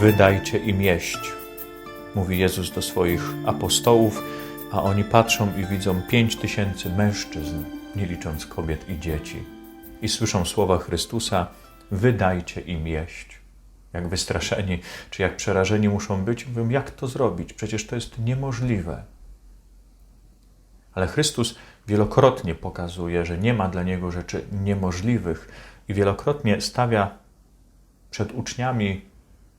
Wydajcie im jeść, mówi Jezus do swoich apostołów, a oni patrzą i widzą pięć tysięcy mężczyzn, nie licząc kobiet i dzieci. I słyszą słowa Chrystusa: Wydajcie im jeść. Jak wystraszeni czy jak przerażeni muszą być, mówią: Jak to zrobić? Przecież to jest niemożliwe. Ale Chrystus wielokrotnie pokazuje, że nie ma dla niego rzeczy niemożliwych i wielokrotnie stawia przed uczniami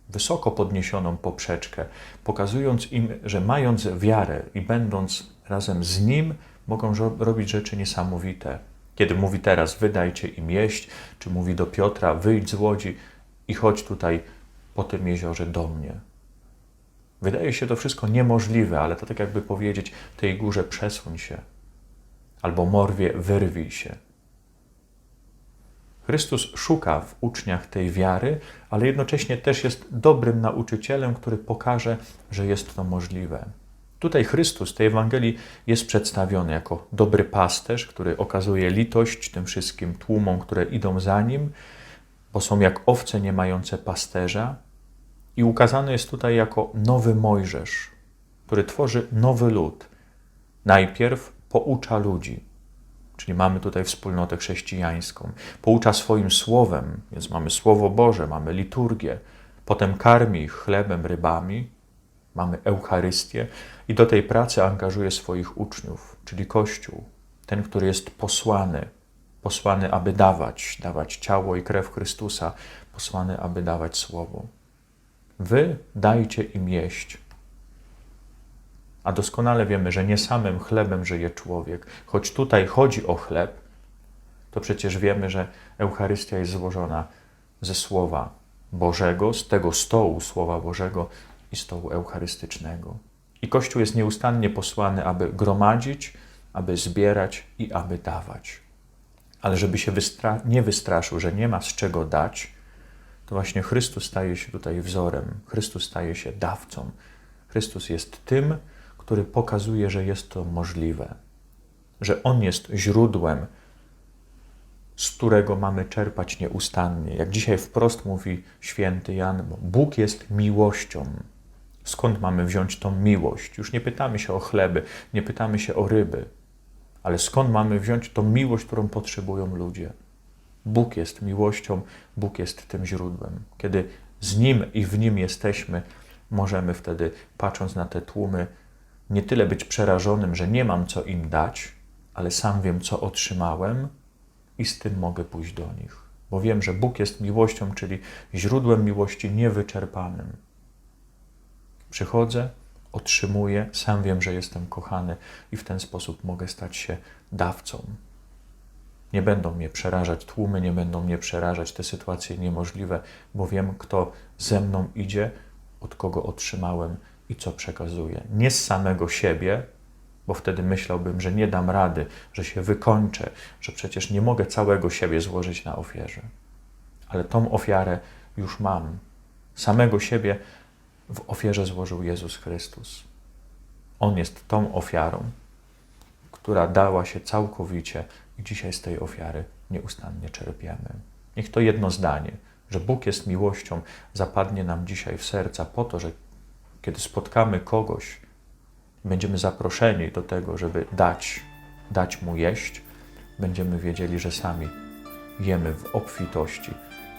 wysoko podniesioną poprzeczkę, pokazując im, że mając wiarę i będąc razem z Nim, mogą robić rzeczy niesamowite. Kiedy mówi teraz, wydajcie im jeść, czy mówi do Piotra, wyjdź z łodzi i chodź tutaj po tym jeziorze do mnie. Wydaje się to wszystko niemożliwe, ale to tak jakby powiedzieć tej górze przesuń się, albo morwie wyrwij się. Chrystus szuka w uczniach tej wiary, ale jednocześnie też jest dobrym nauczycielem, który pokaże, że jest to możliwe. Tutaj Chrystus w tej Ewangelii jest przedstawiony jako dobry pasterz, który okazuje litość tym wszystkim tłumom, które idą za nim, bo są jak owce nie mające pasterza. I ukazany jest tutaj jako nowy Mojżesz, który tworzy nowy lud. Najpierw poucza ludzi, czyli mamy tutaj wspólnotę chrześcijańską. Poucza swoim słowem, więc mamy Słowo Boże, mamy liturgię. Potem karmi ich chlebem, rybami, mamy Eucharystię i do tej pracy angażuje swoich uczniów, czyli Kościół, ten, który jest posłany, posłany, aby dawać, dawać ciało i krew Chrystusa, posłany, aby dawać Słowo. Wy dajcie im jeść. A doskonale wiemy, że nie samym chlebem żyje człowiek. Choć tutaj chodzi o chleb, to przecież wiemy, że Eucharystia jest złożona ze Słowa Bożego, z tego stołu Słowa Bożego i stołu eucharystycznego. I Kościół jest nieustannie posłany, aby gromadzić, aby zbierać i aby dawać. Ale żeby się wystra nie wystraszył, że nie ma z czego dać, to właśnie Chrystus staje się tutaj wzorem, Chrystus staje się dawcą. Chrystus jest tym, który pokazuje, że jest to możliwe, że On jest źródłem, z którego mamy czerpać nieustannie. Jak dzisiaj wprost mówi święty Jan, Bóg jest miłością. Skąd mamy wziąć tą miłość? Już nie pytamy się o chleby, nie pytamy się o ryby, ale skąd mamy wziąć tą miłość, którą potrzebują ludzie? Bóg jest miłością, Bóg jest tym źródłem. Kiedy z Nim i w Nim jesteśmy, możemy wtedy, patrząc na te tłumy, nie tyle być przerażonym, że nie mam co im dać, ale sam wiem, co otrzymałem i z tym mogę pójść do nich. Bo wiem, że Bóg jest miłością, czyli źródłem miłości niewyczerpanym. Przychodzę, otrzymuję, sam wiem, że jestem kochany i w ten sposób mogę stać się dawcą. Nie będą mnie przerażać tłumy, nie będą mnie przerażać te sytuacje niemożliwe, bo wiem, kto ze mną idzie, od kogo otrzymałem i co przekazuję. Nie z samego siebie, bo wtedy myślałbym, że nie dam rady, że się wykończę, że przecież nie mogę całego siebie złożyć na ofierze. Ale tą ofiarę już mam. Samego siebie w ofierze złożył Jezus Chrystus. On jest tą ofiarą, która dała się całkowicie i dzisiaj z tej ofiary nieustannie czerpiemy. Niech to jedno zdanie, że Bóg jest miłością, zapadnie nam dzisiaj w serca po to, że kiedy spotkamy kogoś, będziemy zaproszeni do tego, żeby dać, dać mu jeść, będziemy wiedzieli, że sami jemy w obfitości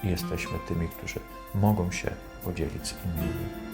i jesteśmy tymi, którzy mogą się podzielić z innymi.